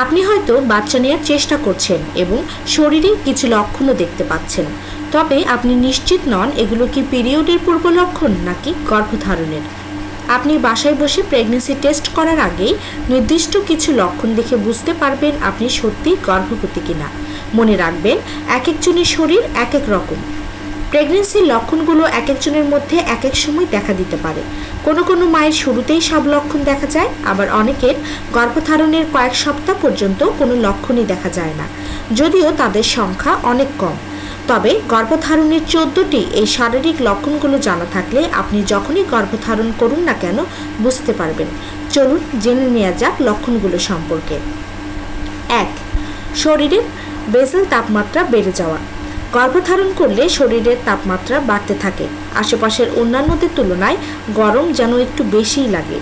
আপনি হয়তো বাচ্চা নেওয়ার চেষ্টা করছেন এবং শরীরে কিছু লক্ষণও দেখতে পাচ্ছেন। তবে আপনি নিশ্চিত নন এগুলো কি পিরিয়ডের পূর্ব লক্ষণ নাকি গর্ভধারণের। আপনি বাসায় বসে প্রেগনেন্সি টেস্ট করার আগেই নির্দিষ্ট কিছু লক্ষণ দেখে বুঝতে পারবেন আপনি সত্যিই গর্ভবতী কিনা। মনে রাখবেন এক একজনের শরীর এক এক রকম। প্রেগনেন্সির লক্ষণগুলো এক একজনের মধ্যে এক এক সময় দেখা দিতে পারে। কোনো কোনো মায়ের শুরুতেই সব লক্ষণ দেখা যায়, আবার অনেকের গর্ভধারণের কয়েক সপ্তাহ পর্যন্ত কোনো লক্ষণই দেখা যায় না। যদিও তাদের সংখ্যা অনেক কম। তবে গর্ভধারণের চোদ্দটি এই শারীরিক লক্ষণগুলো জানা থাকলে আপনি যখনই গর্ভধারণ করুন না কেন বুঝতে পারবেন। চলুন জেনে নেওয়া যাক লক্ষণগুলো সম্পর্কে। এক শরীরের বেসেল তাপমাত্রা বেড়ে যাওয়া। গর্ভধারণ করলে শরীরের তাপমাত্রা বাড়তে থাকে। আশেপাশের অন্যান্যদের তুলনায় গরম যেন একটু বেশিই লাগে।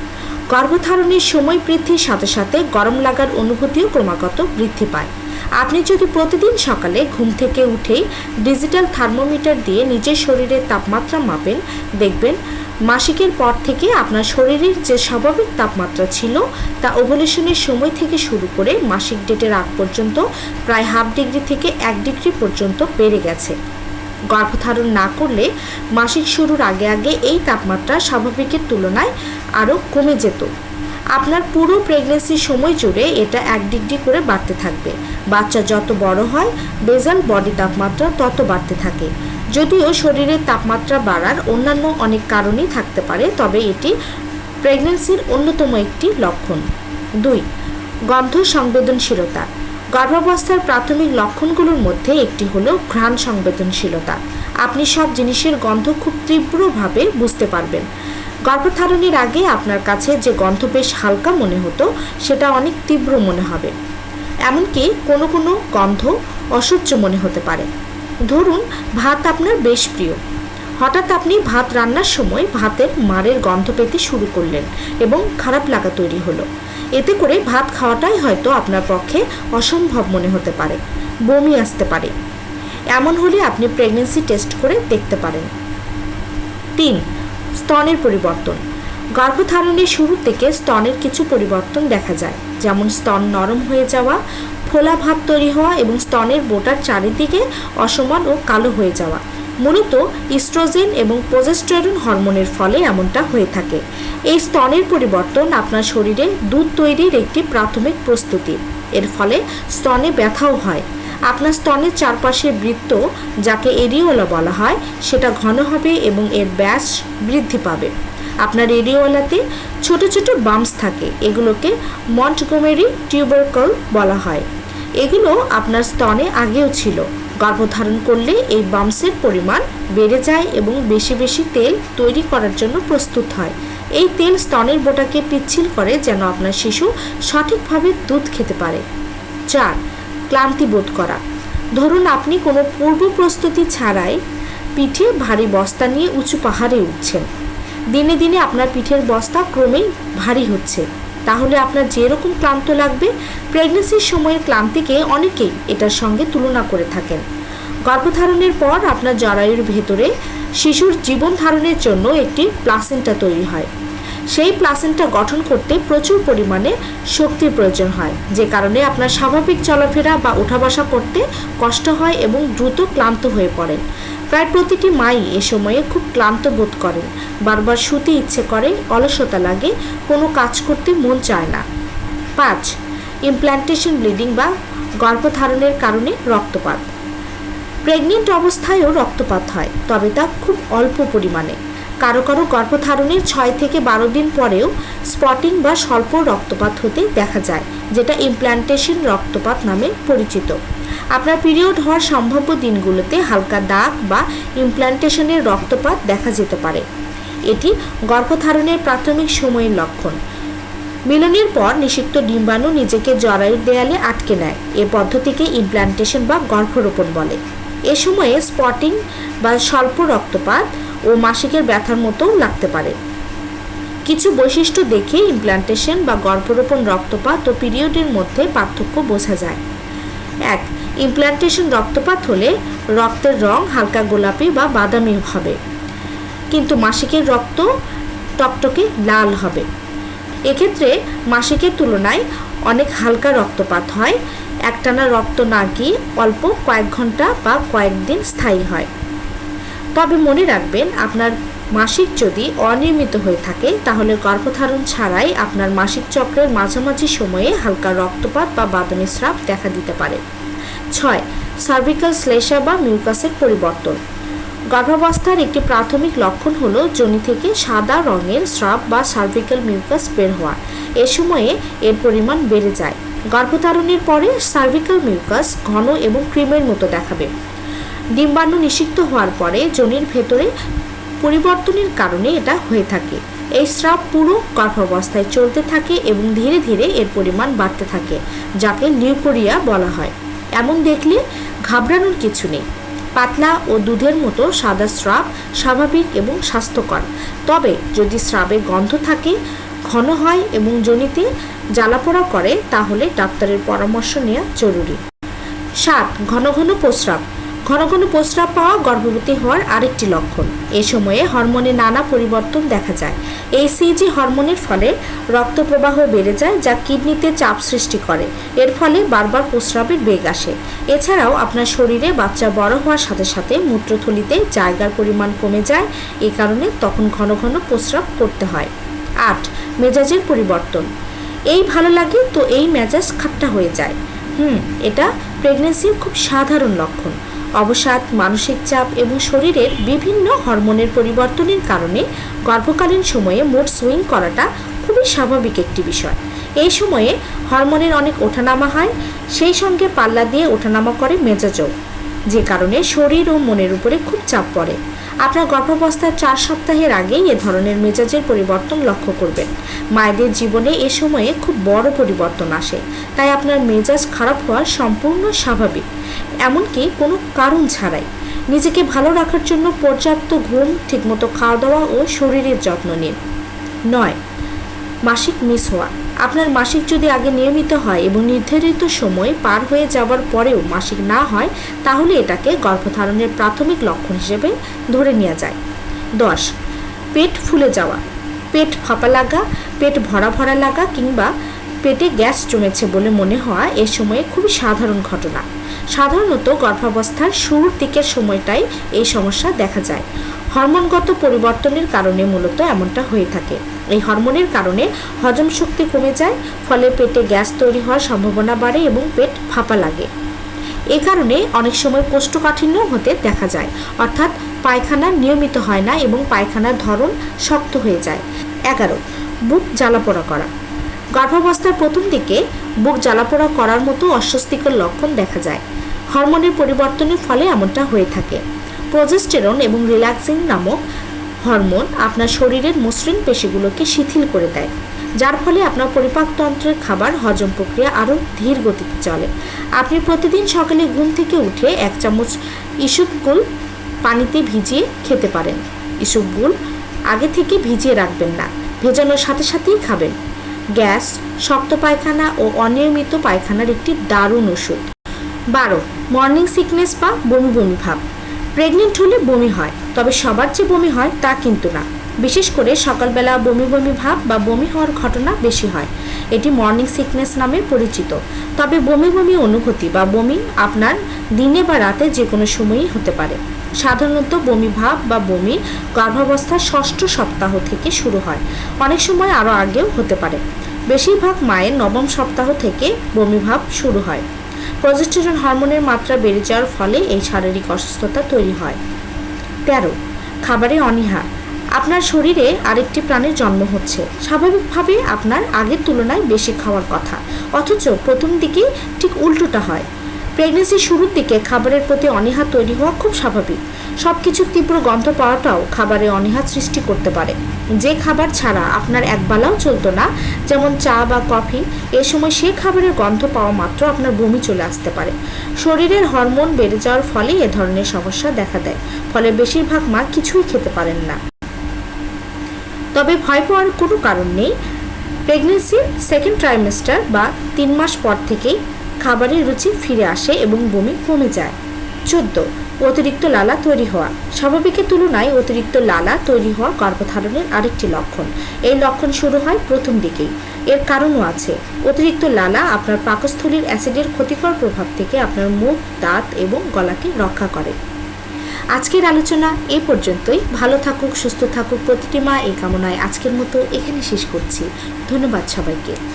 গর্ভধারণের সময় বৃদ্ধির সাথে সাথে গরম লাগার অনুভূতিও ক্রমাগত বৃদ্ধি পায়। আপনি যদি প্রতিদিন সকালে ঘুম থেকে উঠেই ডিজিটাল থার্মোমিটার দিয়ে নিজের শরীরের তাপমাত্রা মাপেন, দেখবেন মাসিকের পর থেকে আপনার শরীরের যে স্বাভাবিক তাপমাত্রা ছিল তা ওভুলেশনের সময় থেকে শুরু করে মাসিক ডেটের আগ পর্যন্ত প্রায় হাফ ডিগ্রি থেকে এক ডিগ্রি পর্যন্ত বেড়ে গেছে। গর্ভধারণ না করলে মাসিক শুরুর আগে আগে এই তাপমাত্রা স্বাভাবিকের তুলনায় আরও কমে যেত। আপনার পুরো প্রেগনেন্সির সময় জুড়ে এটা এক ডিগ্রি করে বাড়তে থাকবে। বাচ্চা যত বড় হয় বেজাল বডি তাপমাত্রা তত বাড়তে থাকে। যদিও শরীরের তাপমাত্রা বাড়ার অন্যান্য অনেক কারণই থাকতে পারে, তবে এটি প্রেগনেন্সির অন্যতম একটি লক্ষণ। দুই, গন্ধ সংবেদনশীলতা। গর্ভাবস্থার প্রাথমিক লক্ষণগুলোর মধ্যে একটি হলো ঘ্রাণ সংবেদনশীলতা। আপনি সব জিনিসের গন্ধ খুব তীব্রভাবে বুঝতে পারবেন। গর্ভধারণের আগে আপনার কাছে যে গন্ধ বেশ হালকা মনে হতো, সেটা অনেক তীব্র মনে হবে। এমনকি কোনো কোনো গন্ধ অসহ্য মনে হতে পারে। ধরুন, ভাত আপনার বেশ প্রিয়। হঠাৎ আপনি ভাত রান্নার সময় ভাতের মারের গন্ধ পেতে শুরু করলেন এবং খারাপ লাগা তৈরি হলো। এতে করে ভাত খাওয়াটাই হয়তো আপনার পক্ষে অসম্ভব মনে হতে পারে, বমি আসতে পারে। এমন হলে আপনি প্রেগনেন্সি টেস্ট করে দেখতে পারেন। তিন স্তনের পরিবর্তন। গর্ভধারণের শুরু থেকে স্তনের কিছু পরিবর্তন দেখা যায়, যেমন স্তন নরম হয়ে যাওয়া, ফোলা ভাব তৈরি হওয়া এবং স্তনের বোটার চারিদিকে অসমান ও কালো হয়ে যাওয়া। মূলত ইস্ট্রোজেন এবং প্রোজেস্টেরন হরমোনের ফলে এমনটা হয়ে থাকে। এই স্তনের পরিবর্তন আপনার শরীরে দুধ তৈরির একটি প্রাথমিক প্রস্তুতি। এর ফলে স্তনে ব্যথাও হয়। আপনার স্তনের চারপাশের বৃত্ত, যাকে এরিওলা বলা হয়, সেটা ঘন হবে এবং এর ব্যাস বৃদ্ধি পাবে। আপনার এরিওলাতে ছোট ছোট বাম্পস থাকে, এগুলোকে মন্টগোমেরি টিউবারকল বলা হয়। এগুলো আপনার স্তনে আগেও ছিল। গর্ভধারণ করলে এই বাম্পসের পরিমাণ বেড়ে যায় এবং বেশি বেশি তেল তৈরি করার জন্য প্রস্তুত হয়। এই তেল স্তনের বোটাকে পিচ্ছিল করে যেন আপনার শিশু সঠিকভাবে দুধ খেতে পারে। চার ক্লান্তি বোধ করা। ধরুন আপনি কোনো পূর্ব প্রস্তুতি ছাড়াই পিঠে ভারী বস্তা নিয়ে উঁচু পাহাড়ে উঠছেন। দিনে দিনে আপনার পিঠের বস্তা ক্রমেই ভারী হচ্ছে। তাহলে আপনার যেরকম ক্লান্ত লাগবে প্রেগনেন্সির সময়ের ক্লান্তিকে অনেকেই এটার সঙ্গে তুলনা করে থাকেন। গর্ভধারণের পর আপনার জরায়ুর ভেতরে শিশুর জীবন ধারণের জন্য একটি প্লাসেন্টা তৈরি হয়। সেই প্লাসেন্টা গঠন করতে প্রচুর পরিমাণে শক্তির প্রয়োজন হয়, যে কারণে আপনার স্বাভাবিক চলাফেরা বা ওঠা বসা করতে কষ্ট হয় এবং দ্রুত ক্লান্ত হয়ে পড়েন। প্রায় প্রতিটি মাই এ সময়ে খুব ক্লান্ত বোধ করেন, বারবার শুতে ইচ্ছে করে, অলসতা লাগে, কোনো কাজ করতে মন চায় না। পাঁচ ইমপ্ল্যান্টেশন ব্লিডিং বা গর্ভধারণের কারণে রক্তপাত। প্রেগনেন্ট অবস্থায়ও রক্তপাত হয়, তবে তা খুব অল্প পরিমাণে। কারও কারও গর্ভধারণের ছয় থেকে বারো দিন পরেও স্পটিং বা স্বল্প রক্তপাত হতে দেখা যায়, যেটা ইমপ্ল্যান্টেশন রক্তপাত নামে পরিচিত। আপনার পিরিয়ড হওয়ার সম্ভাব্য দিনগুলোতে হালকা দাগ বা ইমপ্ল্যান্টেশনের রক্তপাত দেখা যেতে পারে। এটি গর্ভধারণের প্রাথমিক সময়ের লক্ষণ। মিলনের পর নিষিক্ত ডিম্বাণু নিজেকে জরায়ুর দেয়ালে আটকে নেয়, এ পদ্ধতিকে ইমপ্ল্যান্টেশন বা গর্ভরোপণ বলে। এ সময়ে স্পটিং বা স্বল্প রক্তপাত ও মাসিকের ব্যথার মতোও লাগতে পারে। কিছু বৈশিষ্ট্য দেখে ইমপ্ল্যান্টেশন বা গর্ভরোপণ রক্তপাত ও পিরিয়ডের মধ্যে পার্থক্য বোঝা যায়। এক ইমপ্ল্যান্টেশন রক্তপাত হলে রক্তের রং হালকা গোলাপি বা বাদামি হবে। কিন্তু মাসিকের রক্ত টকটকে লাল হবে। এক্ষেত্রে মাসিকের তুলনায় অনেক হালকা রক্তপাত হয়। একটানা রক্ত না গিয়ে অল্প কয়েক ঘণ্টা বা কয়েকদিন স্থায়ী হয়। তবে মনে রাখবেন, আপনার মাসিক যদি অনিয়মিত হয়ে থাকে, তাহলে গর্ভধারণ ছাড়াই আপনার মাসিক চক্রের মাঝামাঝি সময়ে হালকা রক্তপাত বা বাদামি স্রাব দেখা দিতে পারে। ছয় সার্ভিক্যাল শ্লেষা বা মিউকাসের পরিবর্তন। গর্ভাবস্থার একটি প্রাথমিক লক্ষণ হল যোনি থেকে সাদা রঙের স্রাব বা সার্ভিক্যাল মিউকাস বের হওয়া। এ সময়ে এর পরিমাণ বেড়ে যায়। গর্ভধারণের পরে সার্ভিক্যাল মিউকাস ঘন এবং ক্রিমের মতো দেখাবে। ডিম্বাণু নিষিক্ত হওয়ার পরে যোনির ভেতরে পরিবর্তনের কারণে এটা হয়ে থাকে। এই স্রাব পুরো গর্ভাবস্থায় চলতে থাকে এবং ধীরে ধীরে এর পরিমাণ বাড়তে থাকে, যাকে লিউকোরিয়া বলা হয়। এমন দেখলে ঘাবড়ানোর কিছু নেই। পাতলা ও দুধের মতো সাদা স্রাব স্বাভাবিক এবং স্বাস্থ্যকর। তবে যদি স্রাবে গন্ধ থাকে, ঘন হয় এবং জনিতে জ্বালাপোড়া করে, তাহলে ডাক্তারের পরামর্শ নেওয়া জরুরি। সাত, ঘন ঘন প্রস্রাব। ঘন ঘন প্রস্রাব পাওয়া গর্ভবতী হওয়ার আরেকটি লক্ষণ। এ সময়ে হরমোনে নানা পরিবর্তন দেখা যায়। এই সিজি হরমোনের ফলে রক্ত প্রবাহ বেড়ে যায়, যা কিডনিতে চাপ সৃষ্টি করে। এর ফলে বারবার প্রস্রাবের বেগ আসে। এছাড়াও আপনার শরীরে বাচ্চা বড় হওয়ার সাথে সাথে মূত্রথলিতে জায়গার পরিমাণ কমে যায়। এই কারণে তখন ঘন ঘন প্রস্রাব করতে হয়। আট, মেজাজের পরিবর্তন। এই ভালো লাগে তো এই মেজাজ খাট্টা হয়ে যায়। হুম, এটা প্রেগনেন্সির খুব সাধারণ লক্ষণ। অবসাদ, মানসিক চাপ এবং শরীরের বিভিন্ন হরমোনের পরিবর্তনের কারণে গর্ভকালীন সময়ে মোট সুইং করাটা খুবই স্বাভাবিক একটি বিষয়। এই সময়ে হরমোনের অনেক ওঠানামা হয়, সেই সঙ্গে পাল্লা দিয়ে ওঠানামা করে মেজাজও, যে কারণে শরীর ও মনের উপরে খুব চাপ পড়ে। আপনার গর্ভাবস্থার চার সপ্তাহের আগেই এ ধরনের মেজাজের পরিবর্তন লক্ষ্য করবেন। মায়েদের জীবনে এ সময়ে খুব বড় পরিবর্তন আসে। তাই আপনার মেজাজ খারাপ হওয়া সম্পূর্ণ স্বাভাবিক। এমনকি কোনো কারণ ছাড়াই। নিজেকে ভালো রাখার জন্য পর্যাপ্ত ঘুম, ঠিকমতো খাওয়া দাওয়া ও শরীরের যত্ন নিন। নয় মাসিক মিস হওয়া। আপনার মাসিক যদি আগে নিয়মিত হয় এবং নির্ধারিত সময় পার হয়ে যাওয়ার পরেও মাসিক না হয়, তাহলে এটাকে গর্ভধারণের প্রাথমিক লক্ষণ হিসেবে ধরে নেওয়া যায়। দশ, পেট ফুলে যাওয়া। পেট ফাঁপা লাগা, পেট ভরা ভরা লাগা কিংবা পেটে গ্যাস জমেছে বলে মনে হওয়া এ সময়ে খুবই সাধারণ ঘটনা। সাধারণত গর্ভাবস্থার শুরুর দিকের সময়টাই এই সমস্যা দেখা যায়। হরমোনগত পরিবর্তনের কারণে মূলত এমনটা হয়ে থাকে। এই হরমোনের কারণে হজম শক্তি কমে যায়, ফলে পেটে গ্যাস তৈরি হওয়ার সম্ভাবনা বাড়ে এবং পেট ফাঁপা লাগে। এ কারণে অনেক সময় কোষ্ঠকাঠিন্য হতে দেখা যায়, অর্থাৎ পায়খানা নিয়মিত হয় না এবং পায়খানার ধরন শক্ত হয়ে যায়। এগারো, বুক জ্বালাপোড়া করা। গর্ভাবস্থার প্রথম দিকে বুক জ্বালাপোড়া করার মতো অস্বস্তিকর লক্ষণ দেখা যায়। হরমোনের পরিবর্তনের ফলে এমনটা হয়ে থাকে। প্রজেস্টেরন এবং রিল্যাক্সিং নামক হরমোন আপনার শরীরের মসৃণ পেশিগুলোকে শিথিল করে দেয়, যার ফলে আপনার পরিপাকতন্ত্রের খাবার হজম প্রক্রিয়া আরও ধীর গতিতে চলে। আপনি প্রতিদিন সকালে ঘুম থেকে উঠে এক চামচ ইসুপগুল পানিতে ভিজিয়ে খেতে পারেন। ইসুপগুল আগে থেকে ভিজিয়ে রাখবেন না, ভেজানোর সাথে সাথেই খাবেন। গ্যাস, শক্ত পায়খানা ও অনিয়মিত পায়খানার একটি দারুণ ওষুধ। বারো, মর্নিং সিকনেস বা বমি বমি ভাব। প্রেগনেন্ট হলে বমি হয়, তবে সবার যে বমি হয় তা কিন্তু না। বিশেষ করে সকালবেলা বমি বমি ভাব বা বমি হওয়ার ঘটনা বেশি হয়। এটি মর্নিং সিকনেস নামে পরিচিত। তবে বমি বমি অনুভূতি বা বমি আপনার দিনে বা রাতে যে কোনো সময়ই হতে পারে। সাধারণত বমি ভাব বা বমি গর্ভাবস্থার ষষ্ঠ সপ্তাহ থেকে শুরু হয়। অনেক সময় আরও আগেও হতে পারে। বেশিরভাগ মায়ের নবম সপ্তাহ থেকে বমি ভাব শুরু হয়। প্রজেস্টেরন হরমোনের মাত্রা বেড়ে যাওয়ার ফলে এই শারীরিক অসুস্থতা তৈরি হয়। তেরো, খাবারে অনীহা। আপনার শরীরে আরেকটি প্রাণের জন্ম হচ্ছে। স্বাভাবিকভাবে আপনার আগের তুলনায় বেশি খাওয়ার কথা। অথচ প্রথম দিকে ঠিক উল্টোটা হয়। প্রেগনেন্সির শুরুর দিকে খাবারের প্রতি অনীহা তৈরি হওয়া খুব স্বাভাবিক। সব কিছুর তীব্র গন্ধ পাওয়াটাও খাবারে অনীহা সৃষ্টি করতে পারে। যে খাবার ছাড়া আপনার একবেলাও চলতো না, যেমন চা বা কফি, এ সময় সে খাবারের গন্ধ পাওয়া মাত্র আপনার বমি চলে আসতে পারে। শরীরের হরমোন বেড়ে যাওয়ার ফলে এ ধরনের সমস্যা দেখা দেয়, ফলে বেশিরভাগ মা কিছুই খেতে পারেন না। তবে ভয় পাওয়ার কোনো কারণ নেই। প্রেগনেন্সির সেকেন্ড ট্রাইমেস্টার বা তিন মাস পর থেকেই খাবারের রুচি ফিরে আসে এবং বমি কমে যায়। চোদ্দ অতিরিক্ত লালা তৈরি হওয়া। স্বাভাবিকের তুলনায় অতিরিক্ত লালা তৈরি হওয়া গর্ভধারণের আরেকটি লক্ষণ। এই লক্ষণ শুরু হয় প্রথম দিকেই। এর কারণও আছে। অতিরিক্ত লালা আপনার পাকস্থলীর অ্যাসিডের ক্ষতিকর প্রভাব থেকে আপনার মুখ, দাঁত এবং গলাকে রক্ষা করে। আজকের আলোচনা এ পর্যন্তই। ভালো থাকুক, সুস্থ থাকুক। প্রতিটি মা এই কামনায় আজকের মতো এখানে শেষ করছি। ধন্যবাদ সবাইকে।